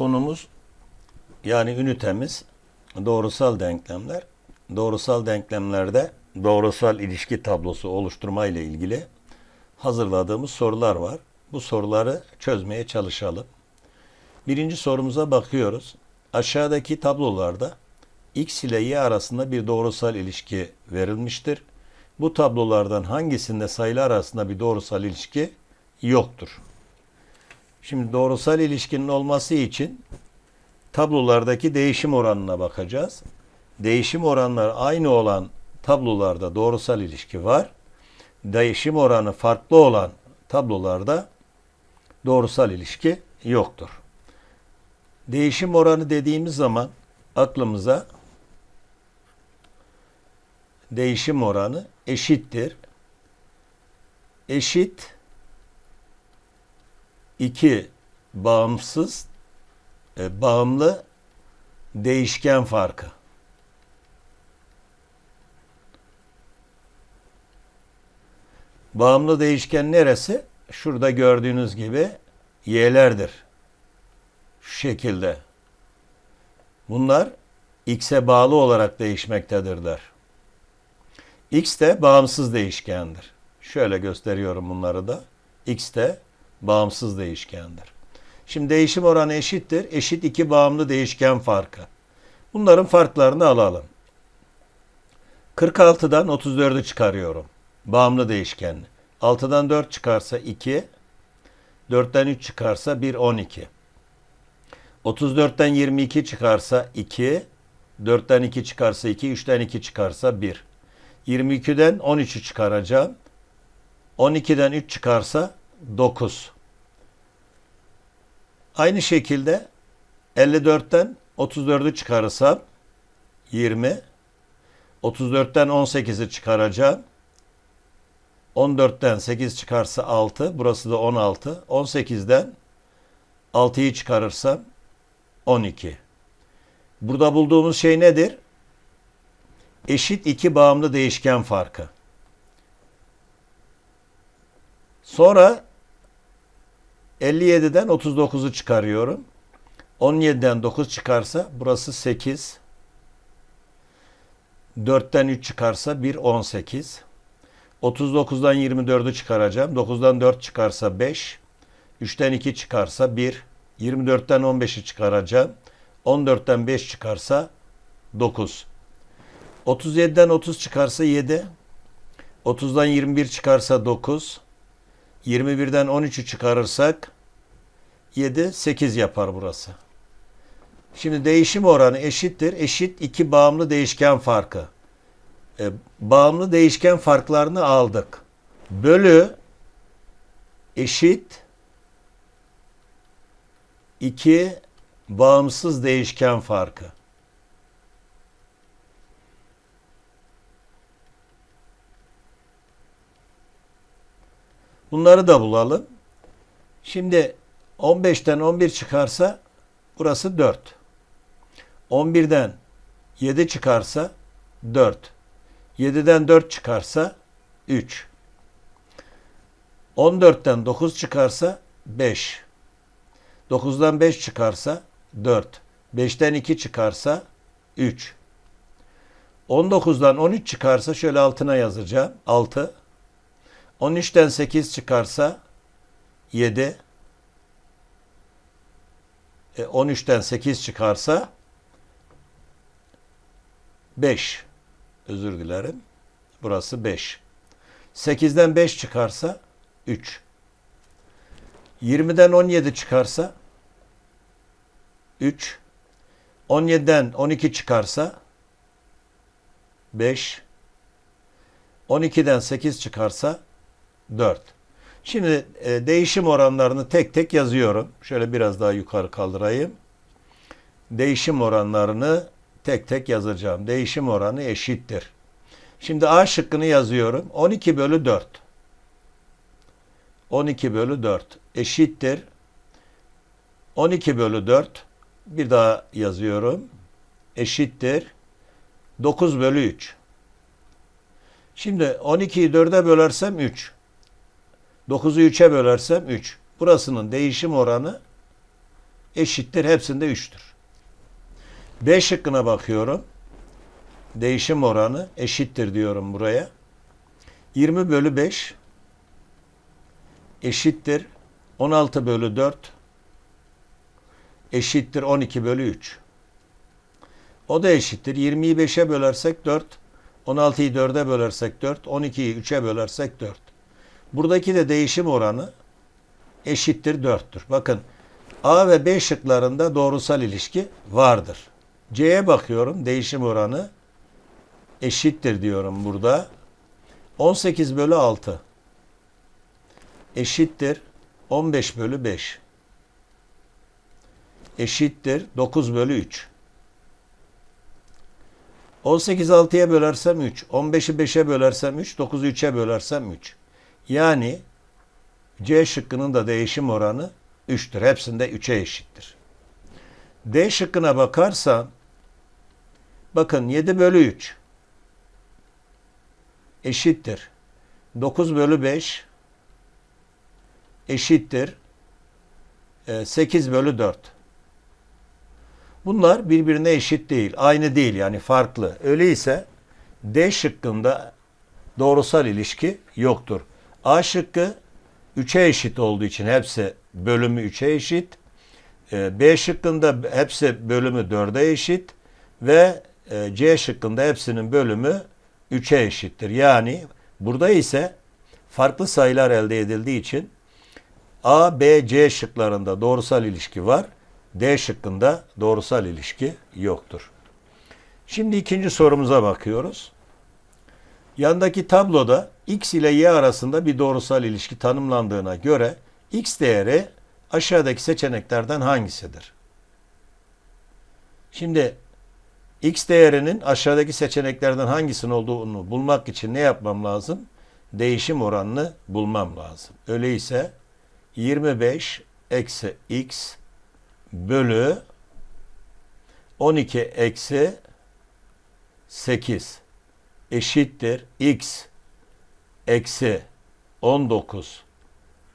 Konumuz yani ünitemiz doğrusal denklemler. Doğrusal denklemlerde doğrusal ilişki tablosu oluşturma ile ilgili hazırladığımız sorular var. Bu soruları çözmeye çalışalım. Birinci sorumuza bakıyoruz. Aşağıdaki tablolarda x ile y arasında bir doğrusal ilişki verilmiştir. Bu tablolardan hangisinde sayılar arasında bir doğrusal ilişki yoktur? Şimdi doğrusal ilişkinin olması için tablolardaki değişim oranına bakacağız. Değişim oranları aynı olan tablolarda doğrusal ilişki var. Değişim oranı farklı olan tablolarda doğrusal ilişki yoktur. Değişim oranı dediğimiz zaman aklımıza değişim oranı eşittir. Eşit iki bağımsız e, bağımlı değişken farkı. Bağımlı değişken neresi? Şurada gördüğünüz gibi y'lerdir. Şu şekilde. Bunlar x'e bağlı olarak değişmektedirler. x de bağımsız değişkendir. Şöyle gösteriyorum bunları da. x de bağımsız değişkendir. Şimdi değişim oranı eşittir. Eşit iki bağımlı değişken farkı. Bunların farklarını alalım. 46'dan 34'ü çıkarıyorum. Bağımlı değişken. 6'dan 4 çıkarsa 2. 4'ten 3 çıkarsa 1, 12. 34'ten 22 çıkarsa 2. 4'ten 2 çıkarsa 2. 3'ten 2 çıkarsa 1. 22'den 13'ü çıkaracağım. 12'den 3 çıkarsa 9. Aynı şekilde 54'ten 34'ü çıkarırsam 20. 34'ten 18'i çıkaracağım. 14'ten 8 çıkarsa 6. Burası da 16. 18'den 6'yı çıkarırsam 12. Burada bulduğumuz şey nedir? Eşit iki bağımlı değişken farkı. Sonra 57'den 39'u çıkarıyorum. 17'den 9 çıkarsa burası 8. 4'ten 3 çıkarsa 1 18. 39'dan 24'ü çıkaracağım. 9'dan 4 çıkarsa 5. 3'ten 2 çıkarsa 1. 24'ten 15'i çıkaracağım. 14'ten 5 çıkarsa 9. 37'den 30 çıkarsa 7. 30'dan 21 çıkarsa 9. 21'den 13'ü çıkarırsak 7, 8 yapar burası. Şimdi değişim oranı eşittir. Eşit iki bağımlı değişken farkı. E, bağımlı değişken farklarını aldık. Bölü eşit iki bağımsız değişken farkı. Bunları da bulalım. Şimdi 15'ten 11 çıkarsa burası 4. 11'den 7 çıkarsa 4. 7'den 4 çıkarsa 3. 14'ten 9 çıkarsa 5. 9'dan 5 çıkarsa 4. 5'ten 2 çıkarsa 3. 19'dan 13 çıkarsa şöyle altına yazacağım. 6. 13'ten 8 çıkarsa 7. E, 13'ten 8 çıkarsa 5. Özür dilerim. Burası 5. 8'den 5 çıkarsa 3. 20'den 17 çıkarsa 3. 17'den 12 çıkarsa 5. 12'den 8 çıkarsa 4. Şimdi e, değişim oranlarını tek tek yazıyorum. Şöyle biraz daha yukarı kaldırayım. Değişim oranlarını tek tek yazacağım. Değişim oranı eşittir. Şimdi A şıkkını yazıyorum. 12 bölü 4. 12 bölü 4 eşittir. 12 bölü 4 bir daha yazıyorum. Eşittir. 9 bölü 3. Şimdi 12'yi 4'e bölersem 3. 9'u 3'e bölersem 3. Burasının değişim oranı eşittir. Hepsinde 3'tür. B şıkkına bakıyorum. Değişim oranı eşittir diyorum buraya. 20 bölü 5 eşittir 16 bölü 4 eşittir 12 bölü 3. O da eşittir. 20'yi 5'e bölersek 4, 16'yı 4'e bölersek 4, 12'yi 3'e bölersek 4. Buradaki de değişim oranı eşittir 4'tür. Bakın A ve B şıklarında doğrusal ilişki vardır. C'ye bakıyorum. Değişim oranı eşittir diyorum burada. 18 bölü 6 eşittir 15 bölü 5 eşittir 9 bölü 3. 18 6'ya bölersem 3, 15'i 5'e bölersem 3, 9'u 3'e bölersem 3. Yani C şıkkının da değişim oranı 3'tür. Hepsinde 3'e eşittir. D şıkkına bakarsan bakın 7 bölü 3 eşittir. 9 bölü 5 eşittir. e, 8 bölü 4. Bunlar birbirine eşit değil. Aynı değil yani farklı. Öyleyse D şıkkında doğrusal ilişki yoktur. A şıkkı 3'e eşit olduğu için hepsi bölümü 3'e eşit. E, B şıkkında hepsi bölümü 4'e eşit. Ve e, C şıkkında hepsinin bölümü 3'e eşittir. Yani burada ise farklı sayılar elde edildiği için A, B, C şıklarında doğrusal ilişki var. D şıkkında doğrusal ilişki yoktur. Şimdi ikinci sorumuza bakıyoruz. Yandaki tabloda x ile y arasında bir doğrusal ilişki tanımlandığına göre x değeri aşağıdaki seçeneklerden hangisidir? Şimdi x değerinin aşağıdaki seçeneklerden hangisinin olduğunu bulmak için ne yapmam lazım? Değişim oranını bulmam lazım. Öyleyse 25 eksi x bölü 12 eksi 8 eşittir x eksi 19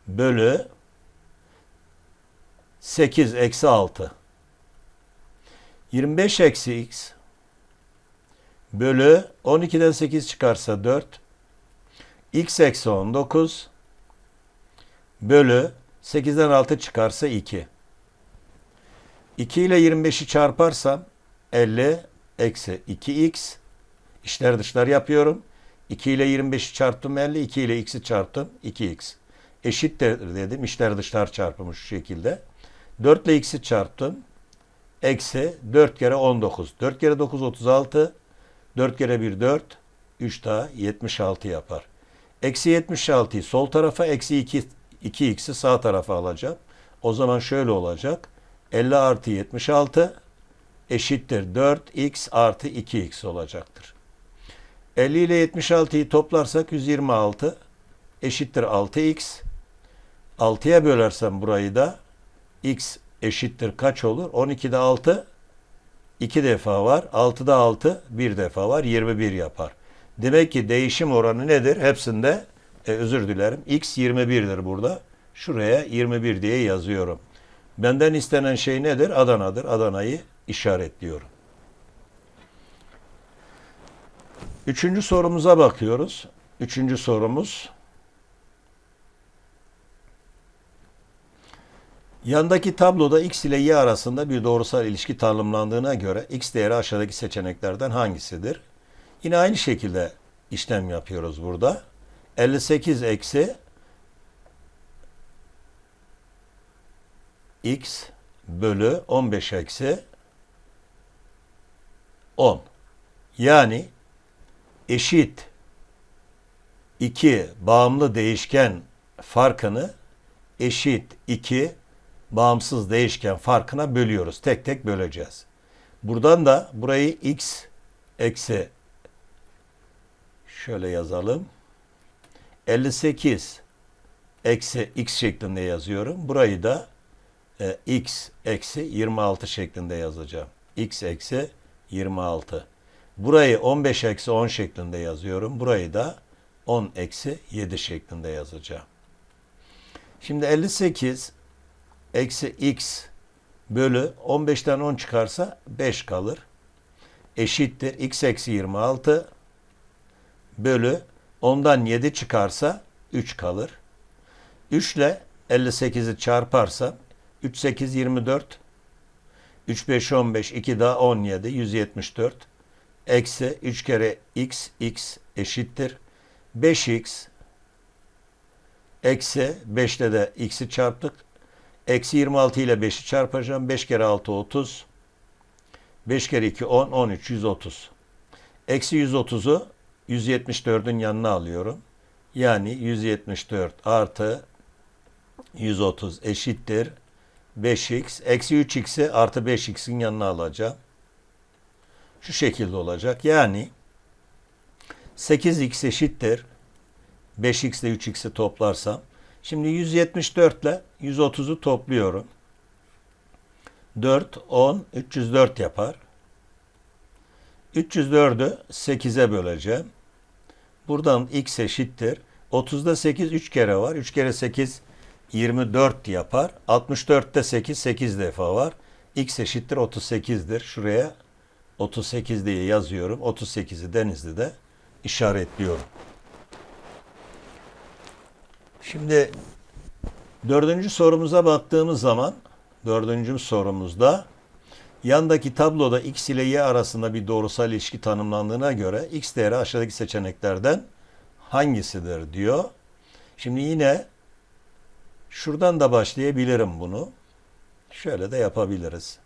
bölü 8 eksi 6. 25 eksi x bölü 12'den 8 çıkarsa 4 x eksi 19 bölü 8'den 6 çıkarsa 2. 2 ile 25'i çarparsam 50 eksi 2x işler dışlar yapıyorum. 2 ile 25'i çarptım 50, 2 ile x'i çarptım 2x. Eşittir dedim işler dışlar çarpımı şu şekilde. 4 ile x'i çarptım. Eksi 4 kere 19. 4 kere 9 36. 4 kere 1 4. 3 daha 76 yapar. Eksi 76'yı sol tarafa eksi 2, 2x'i sağ tarafa alacağım. O zaman şöyle olacak. 50 artı 76 eşittir 4x artı 2x olacaktır. 50 ile 76'yı toplarsak 126 eşittir 6x. 6'ya bölersem burayı da x eşittir kaç olur? 12'de 6 2 defa var. 6'da 6 bir defa var. 21 yapar. Demek ki değişim oranı nedir? Hepsinde e, özür dilerim. X 21'dir burada. Şuraya 21 diye yazıyorum. Benden istenen şey nedir? Adana'dır. Adana'yı işaretliyorum. Üçüncü sorumuza bakıyoruz. Üçüncü sorumuz. Yandaki tabloda x ile y arasında bir doğrusal ilişki tanımlandığına göre x değeri aşağıdaki seçeneklerden hangisidir? Yine aynı şekilde işlem yapıyoruz burada. 58 eksi x bölü 15 eksi 10. Yani eşit iki bağımlı değişken farkını eşit iki bağımsız değişken farkına bölüyoruz. Tek tek böleceğiz. Buradan da burayı x eksi şöyle yazalım. 58 eksi x şeklinde yazıyorum. Burayı da e, x eksi 26 şeklinde yazacağım. x eksi 26. Burayı 15 eksi 10 şeklinde yazıyorum. Burayı da 10 eksi 7 şeklinde yazacağım. Şimdi 58 eksi x bölü 15'ten 10 çıkarsa 5 kalır. Eşittir x eksi 26 bölü 10'dan 7 çıkarsa 3 kalır. 3 ile 58'i çarparsam 3 8 24 3 5 15 2 daha 17 174 eksi 3 kere x x eşittir 5x eksi 5'te de x'i çarptık. Eksi 26 ile 5'i çarpacağım. 5 kere 6 30. 5 kere 2 10 13 130. Eksi 130'u 174'ün yanına alıyorum. Yani 174 artı 130 eşittir 5x. Eksi 3x'i artı 5x'in yanına alacağım. Şu şekilde olacak. Yani 8x eşittir 5x ile 3x'i toplarsam. Şimdi 174 ile 130'u topluyorum. 4, 10, 304 yapar. 304'ü 8'e böleceğim. Buradan x eşittir. 30'da 8 3 kere var. 3 kere 8 24 yapar. 64'te 8 8 defa var. x eşittir 38'dir. Şuraya 38 diye yazıyorum. 38'i Denizli'de işaretliyorum. Şimdi dördüncü sorumuza baktığımız zaman dördüncü sorumuzda yandaki tabloda x ile y arasında bir doğrusal ilişki tanımlandığına göre x değeri aşağıdaki seçeneklerden hangisidir diyor. Şimdi yine şuradan da başlayabilirim bunu. Şöyle de yapabiliriz.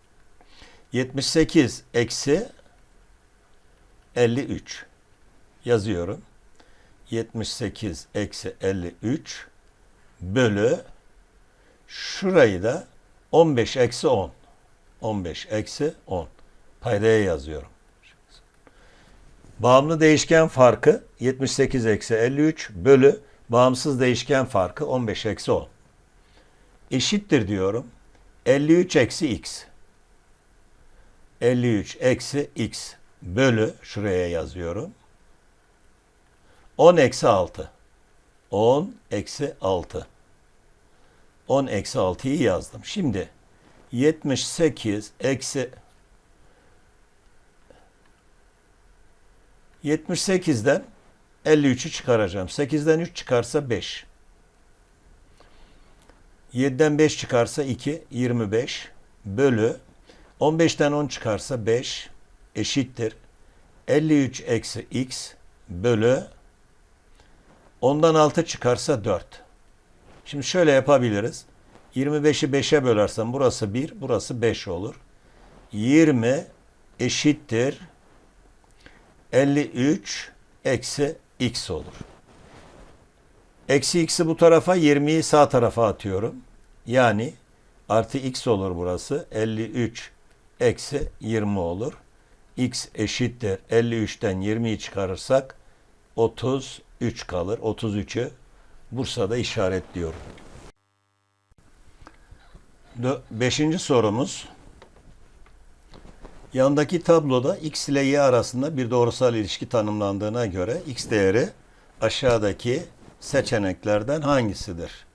78 eksi 53 yazıyorum. 78 eksi 53 bölü şurayı da 15 eksi 10. 15 eksi 10. Paydaya yazıyorum. Bağımlı değişken farkı 78 eksi 53 bölü bağımsız değişken farkı 15 eksi 10. Eşittir diyorum. 53 eksi x. 53 eksi x bölü şuraya yazıyorum. 10 eksi 6. 10 eksi 6. 10 eksi 6'yı yazdım. Şimdi 78 eksi 78'den 53'ü çıkaracağım. 8'den 3 çıkarsa 5. 7'den 5 çıkarsa 2, 25 bölü 15'ten 10 çıkarsa 5 eşittir. 53 eksi x bölü 10'dan 6 çıkarsa 4. Şimdi şöyle yapabiliriz. 25'i 5'e bölersem burası 1, burası 5 olur. 20 eşittir 53 eksi x olur. Eksi x'i bu tarafa 20'yi sağ tarafa atıyorum. Yani artı x olur burası. 53 eksi 20 olur. x eşittir 53'ten 20'yi çıkarırsak 33 kalır. 33'ü Bursa'da işaretliyorum. Beşinci sorumuz. Yandaki tabloda x ile y arasında bir doğrusal ilişki tanımlandığına göre x değeri aşağıdaki seçeneklerden hangisidir?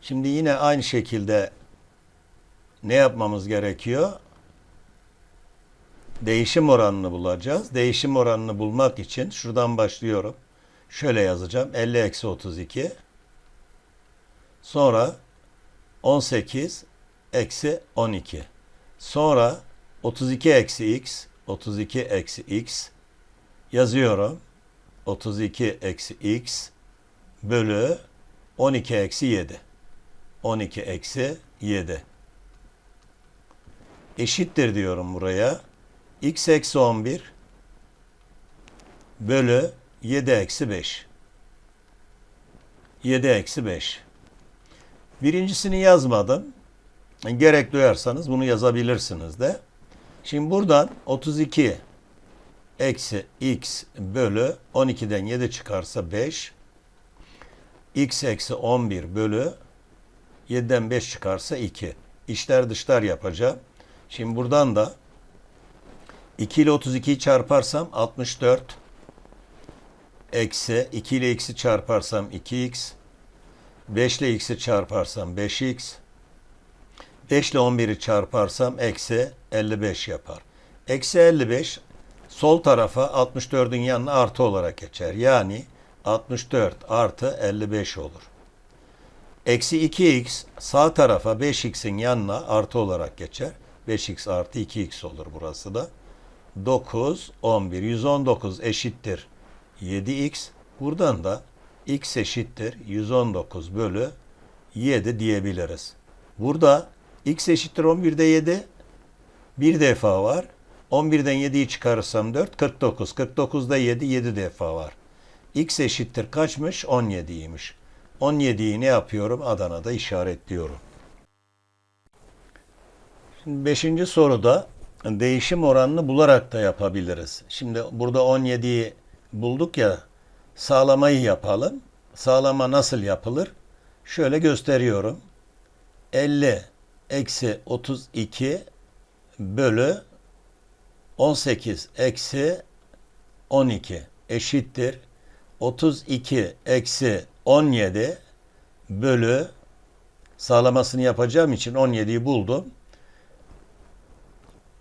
Şimdi yine aynı şekilde ne yapmamız gerekiyor? Değişim oranını bulacağız. Değişim oranını bulmak için şuradan başlıyorum. Şöyle yazacağım. 50 eksi 32. Sonra 18 eksi 12. Sonra 32 eksi x, 32 eksi x yazıyorum. 32 eksi x bölü 12 eksi 7. 12 eksi 7. Eşittir diyorum buraya. X eksi 11 bölü 7 eksi 5. 7 eksi 5. Birincisini yazmadım. Gerek duyarsanız bunu yazabilirsiniz de. Şimdi buradan 32 eksi x bölü 12'den 7 çıkarsa 5. x eksi 11 bölü 7'den 5 çıkarsa 2. İşler dışlar yapacağım. Şimdi buradan da 2 ile 32'yi çarparsam 64 eksi 2 ile x'i çarparsam 2x 5 ile x'i çarparsam 5x 5 ile 11'i çarparsam eksi 55 yapar. Eksi 55 sol tarafa 64'ün yanına artı olarak geçer. Yani 64 artı 55 olur. Eksi 2x sağ tarafa 5x'in yanına artı olarak geçer. 5x artı 2x olur burası da. 9, 11. 119 eşittir 7x. Buradan da x eşittir 119 bölü 7 diyebiliriz. Burada x eşittir 11'de 7 bir defa var. 11'den 7'yi çıkarırsam 4, 49. 49'da 7, 7 defa var. x eşittir kaçmış? 17'ymiş. 17'yi ne yapıyorum? Adana'da işaretliyorum. Şimdi 5. soruda değişim oranını bularak da yapabiliriz. Şimdi burada 17'yi bulduk ya sağlamayı yapalım. Sağlama nasıl yapılır? Şöyle gösteriyorum. 50 eksi 32 bölü 18 eksi 12 eşittir. 32 eksi 17 bölü sağlamasını yapacağım için 17'yi buldum.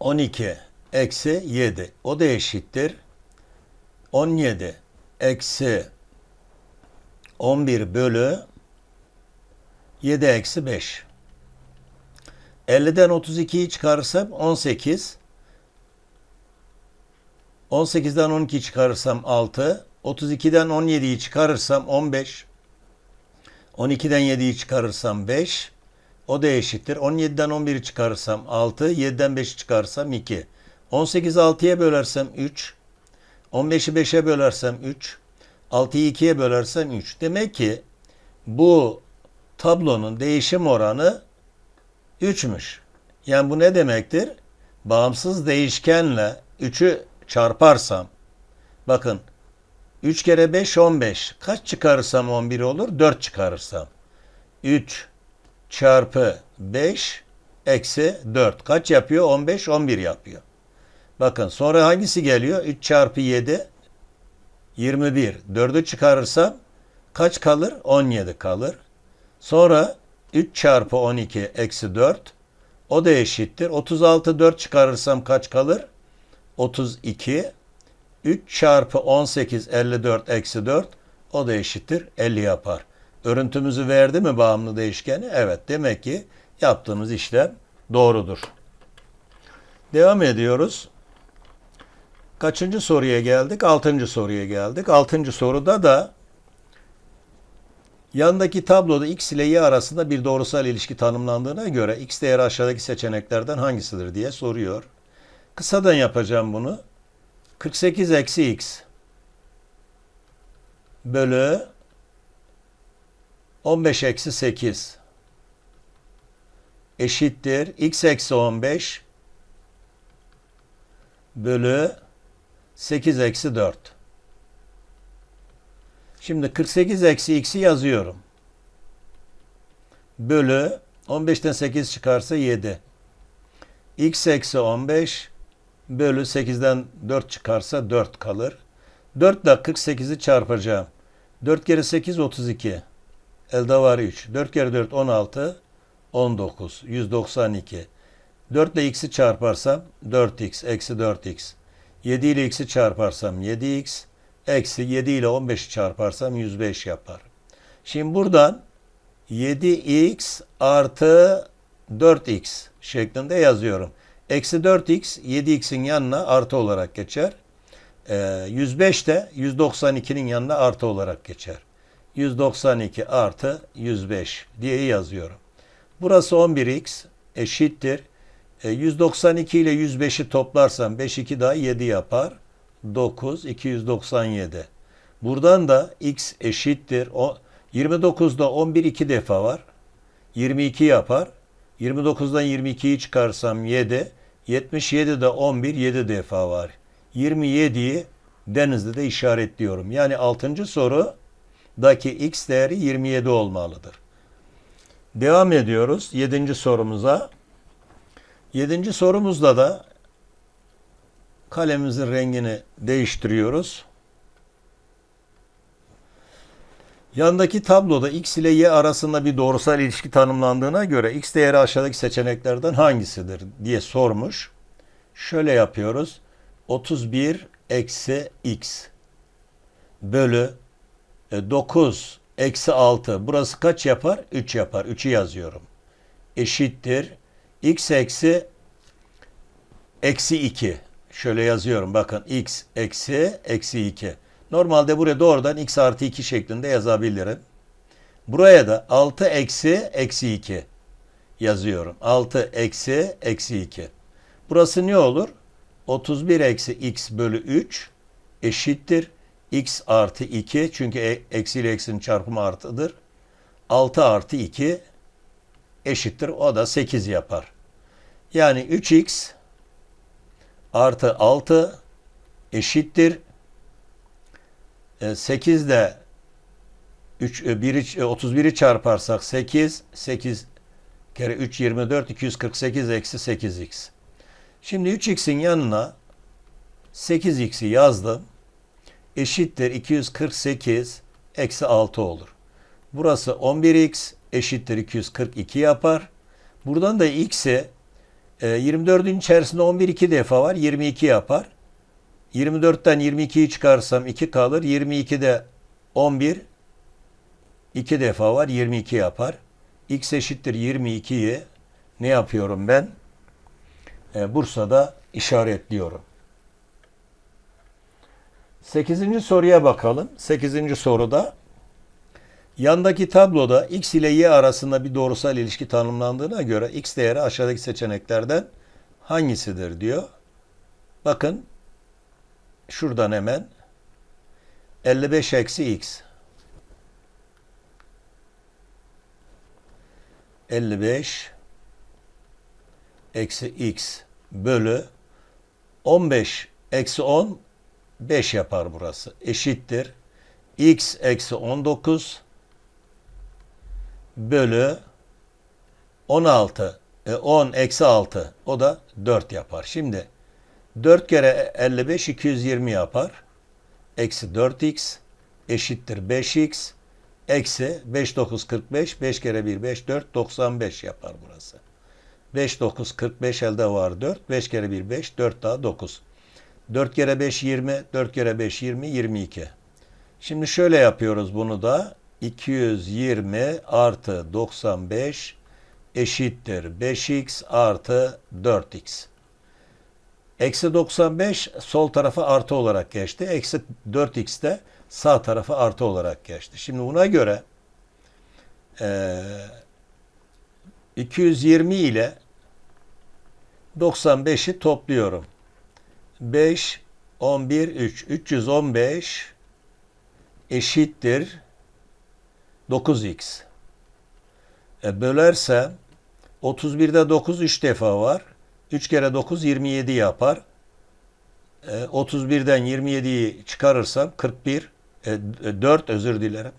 12 eksi 7. O da eşittir. 17 eksi 11 bölü 7 eksi 5. 50'den 32'yi çıkarırsam 18. 18'den 12 çıkarırsam 6. 32'den 17'yi çıkarırsam 15. 12'den 7'yi çıkarırsam 5. O da eşittir. 17'den 11'i çıkarırsam 6. 7'den 5'i çıkarsam 2. 18'i 6'ya bölersem 3. 15'i 5'e bölersem 3. 6'yı 2'ye bölersem 3. Demek ki bu tablonun değişim oranı 3'müş. Yani bu ne demektir? Bağımsız değişkenle 3'ü çarparsam bakın 3 kere 5 15. Kaç çıkarırsam 11 olur? 4 çıkarırsam. 3 çarpı 5 eksi 4. Kaç yapıyor? 15 11 yapıyor. Bakın sonra hangisi geliyor? 3 çarpı 7 21. 4'ü çıkarırsam kaç kalır? 17 kalır. Sonra 3 çarpı 12 eksi 4. O da eşittir. 36 4 çıkarırsam kaç kalır? 32. 3 çarpı 18 54 eksi 4. O da eşittir 50 yapar. Örüntümüzü verdi mi bağımlı değişkeni? Evet. Demek ki yaptığımız işlem doğrudur. Devam ediyoruz. Kaçıncı soruya geldik? Altıncı soruya geldik. Altıncı soruda da Yandaki tabloda x ile y arasında bir doğrusal ilişki tanımlandığına göre x değeri aşağıdaki seçeneklerden hangisidir diye soruyor. Kısadan yapacağım bunu. 48 eksi x bölü 15 eksi 8 eşittir x eksi 15 bölü 8 eksi 4. Şimdi 48 eksi x'i yazıyorum. Bölü 15'ten 8 çıkarsa 7. x eksi 15 bölü 8'den 4 çıkarsa 4 kalır. 4 ile 48'i çarpacağım. 4 kere 8 32. Elde var 3. 4 kere 4 16. 19. 192. 4 ile x'i çarparsam 4x eksi 4x. 7 ile x'i çarparsam 7x. Eksi 7 ile 15'i çarparsam 105 yapar. Şimdi buradan 7x artı 4x şeklinde yazıyorum. Eksi 4x 7x'in yanına artı olarak geçer. Ee, 105 de 192'nin yanına artı olarak geçer. 192 artı 105 diye yazıyorum. Burası 11x eşittir. E, 192 ile 105'i toplarsam 5 2 daha 7 yapar. 9 297. Buradan da x eşittir. O 29'da 11 iki defa var. 22 yapar. 29'dan 22'yi çıkarsam 7. 77'de 11 7 defa var. 27'yi denizde de işaretliyorum. Yani 6. sorudaki x değeri 27 olmalıdır. Devam ediyoruz 7. sorumuza. 7. sorumuzda da kalemimizin rengini değiştiriyoruz. Yandaki tabloda x ile y arasında bir doğrusal ilişki tanımlandığına göre x değeri aşağıdaki seçeneklerden hangisidir diye sormuş. Şöyle yapıyoruz. 31 eksi x bölü 9 eksi 6. Burası kaç yapar? 3 yapar. 3'ü yazıyorum. Eşittir. x eksi eksi 2. Şöyle yazıyorum. Bakın x eksi eksi 2. Normalde buraya doğrudan x artı 2 şeklinde yazabilirim. Buraya da 6 eksi eksi 2 yazıyorum. 6 eksi eksi 2. Burası ne olur? 31 eksi x bölü 3 eşittir. X artı 2 çünkü e- eksi ile eksinin çarpımı artıdır. 6 artı 2 eşittir. O da 8 yapar. Yani 3x artı 6 eşittir. 8 de 3 1'i 31'i çarparsak 8 8 kere 3 24 248 eksi 8x. Şimdi 3x'in yanına 8x'i yazdım. Eşittir 248 eksi 6 olur. Burası 11x eşittir 242 yapar. Buradan da x'i e, 24'ün içerisinde 11 iki defa var. 22 yapar. 24'ten 22'yi çıkarsam 2 kalır. 22'de 11 2 defa var. 22 yapar. X eşittir 22'yi ne yapıyorum ben? Ee, Bursa'da işaretliyorum. 8. soruya bakalım. 8. soruda yandaki tabloda x ile y arasında bir doğrusal ilişki tanımlandığına göre x değeri aşağıdaki seçeneklerden hangisidir diyor. Bakın şuradan hemen 55 eksi x 55 eksi x bölü 15 eksi 10 5 yapar burası. Eşittir. x eksi 19 bölü 16 e, 10 eksi 6 o da 4 yapar. Şimdi 4 kere 55 220 yapar. Eksi 4x eşittir 5x eksi 5 9 45 5 kere 1 5 4 95 yapar burası. 5 9 45 elde var 4 5 kere 1 5 4 daha 9. 4 kere 5 20 4 kere 5 20 22. Şimdi şöyle yapıyoruz bunu da 220 artı 95 eşittir 5x artı 4x. Eksi 95 sol tarafa artı olarak geçti. Eksi 4x de sağ tarafa artı olarak geçti. Şimdi buna göre e, 220 ile 95'i topluyorum. 5, 11, 3. 315 eşittir 9x. E, bölersem 31'de 9 3 defa var. 3 kere 9 27 yapar. E, 31'den 27'yi çıkarırsam 41 e, 4 özür dilerim.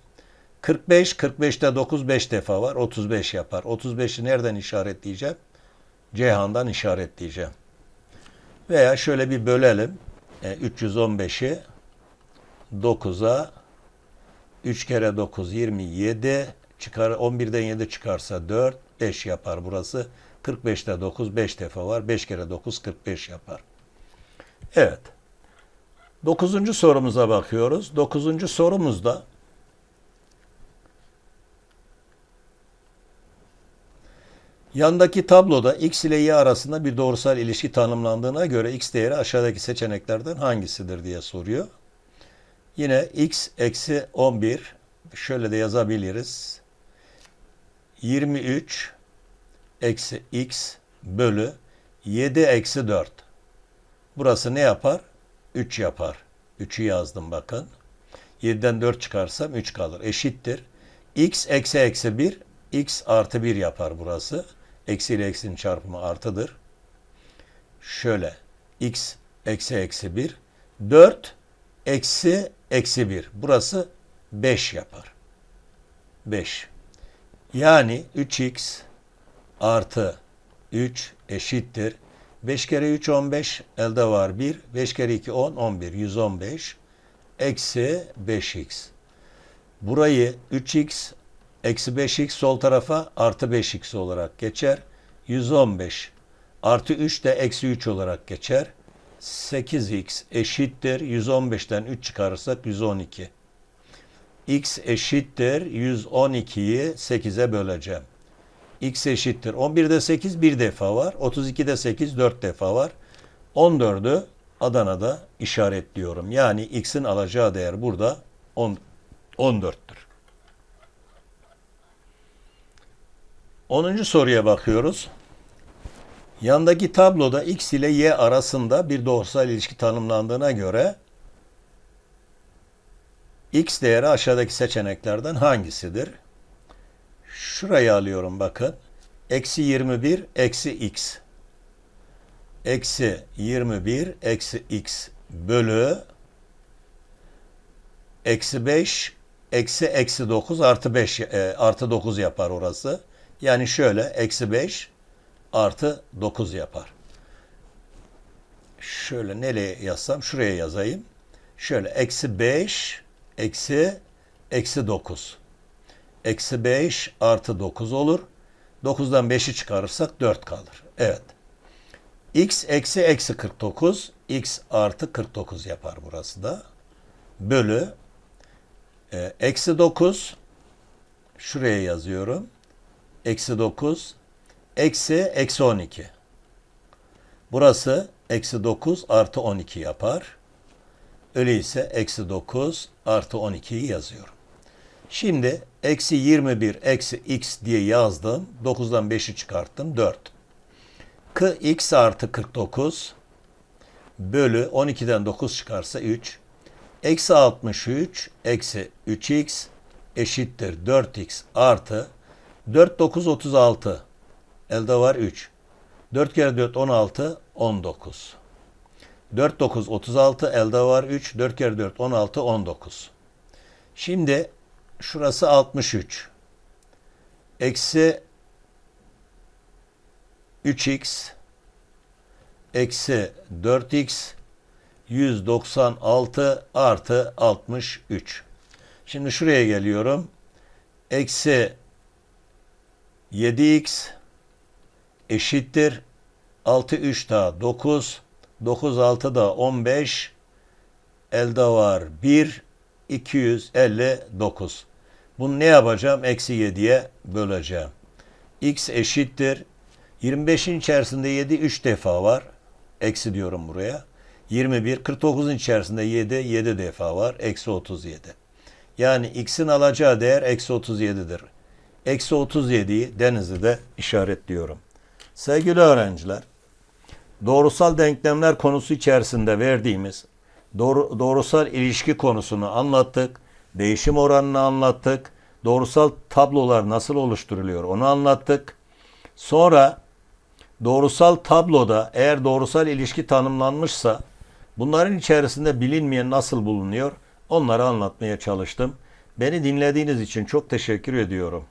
45 45'te 9 5 defa var. 35 yapar. 35'i nereden işaretleyeceğim? Ceyhan'dan işaretleyeceğim. Veya şöyle bir bölelim. E, 315'i 9'a 3 kere 9 27 çıkar 11'den 7 çıkarsa 4 5 yapar burası. 45'te 9 5 defa var. 5 kere 9 45 yapar. Evet. 9. sorumuza bakıyoruz. 9. sorumuzda Yandaki tabloda x ile y arasında bir doğrusal ilişki tanımlandığına göre x değeri aşağıdaki seçeneklerden hangisidir diye soruyor. Yine x eksi 11 şöyle de yazabiliriz. 23 eksi x bölü 7 eksi 4. Burası ne yapar? 3 yapar. 3'ü yazdım bakın. 7'den 4 çıkarsam 3 kalır. Eşittir. x eksi eksi 1 x artı 1 yapar burası. Eksi ile eksinin çarpımı artıdır. Şöyle x eksi eksi 1 4 eksi eksi 1. Burası 5 yapar. 5. Yani 3x artı 3 eşittir. 5 kere 3 15 elde var 1. 5 kere 2 10 11 115 eksi 5x. Burayı 3x eksi 5x sol tarafa artı 5x olarak geçer. 115 artı 3 de eksi 3 olarak geçer. 8x eşittir 115'ten 3 çıkarırsak 112. x eşittir 112'yi 8'e böleceğim. x eşittir 11'de 8 bir defa var. 32'de 8 4 defa var. 14'ü Adana'da işaretliyorum. Yani x'in alacağı değer burada 10, 14'tür. 10. soruya bakıyoruz. Yandaki tabloda x ile y arasında bir doğrusal ilişki tanımlandığına göre x değeri aşağıdaki seçeneklerden hangisidir? Şurayı alıyorum bakın. Eksi 21 eksi x. Eksi 21 eksi x bölü eksi 5 eksi eksi 9 artı 5 e, artı 9 yapar orası. Yani şöyle eksi 5 artı 9 yapar. Şöyle nereye yazsam şuraya yazayım. Şöyle eksi 5 eksi eksi 9. Eksi 5 artı 9 olur. 9'dan 5'i çıkarırsak 4 kalır. Evet. x eksi eksi 49. x artı 49 yapar burası da. Bölü e, eksi 9 şuraya yazıyorum. Eksi 9 eksi eksi 12. Burası eksi 9 artı 12 yapar. Öyleyse eksi 9 artı 12'yi yazıyorum. Şimdi eksi 21 eksi x diye yazdım. 9'dan 5'i çıkarttım. 4. K x artı 49 bölü 12'den 9 çıkarsa 3. Eksi 63 eksi 3x eşittir 4x artı 4 9 36. Elde var 3. 4 kere 4 16 19. 4 9 36 elde var 3. 4 kere 4 16 19. Şimdi şurası 63. Eksi 3x eksi 4x 196 artı 63. Şimdi şuraya geliyorum. Eksi 7x eşittir 6 3 daha 9 9 6 da 15 elde var 1 259 bunu ne yapacağım? Eksi 7'ye böleceğim. X eşittir. 25'in içerisinde 7 3 defa var. Eksi diyorum buraya. 21 49'un içerisinde 7 7 defa var. Eksi 37 yani x'in alacağı değer eksi 37'dir eksi 37'yi Denizli'de işaretliyorum. Sevgili öğrenciler, doğrusal denklemler konusu içerisinde verdiğimiz doğru, doğrusal ilişki konusunu anlattık, değişim oranını anlattık, doğrusal tablolar nasıl oluşturuluyor onu anlattık. Sonra doğrusal tabloda eğer doğrusal ilişki tanımlanmışsa bunların içerisinde bilinmeyen nasıl bulunuyor onları anlatmaya çalıştım. Beni dinlediğiniz için çok teşekkür ediyorum.